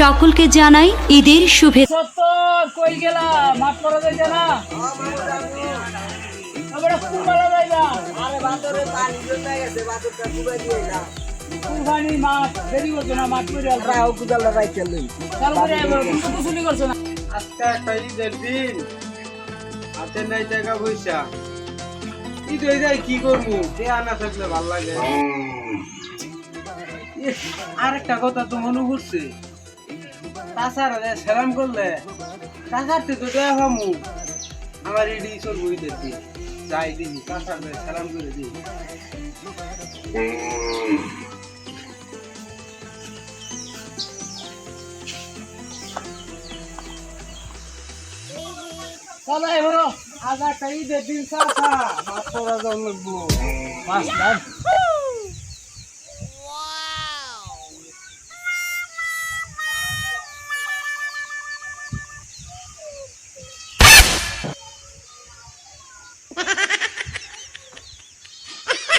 সকলকে জানাই ঈদের শুভেচ্ছা। কই গেলা? মাঠ করা যাইছে না? আমরা কুরবালা যাইলা আরে বাতরে পানি জমে গেছে বাতরটা ডুবে দিয়ে এলাম কুরবানি মাঠ দেরি করছ না মাঠ করে আসবে রাও কুদালা রাইতে লই তারপরে কুসুলি করছ না? আজকে একটা ঈদের দিন। হাতে নাই টাকা পয়সা। ঈদ হয়ে যায় কি করব? কে আনা থাকলে ভালো লাগে আরেকটা কথা তো মনে পড়ছে। তাছাড়া সেরাম করলে তাছাড় তো হামু। আমার ঈদের দিন যাই তাছাড়া করে দিই আজ দিন মাছ জন্মবো মাছ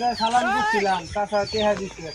যে সালাম করছিলাম তাছাড়া টেহা দিচ্ছে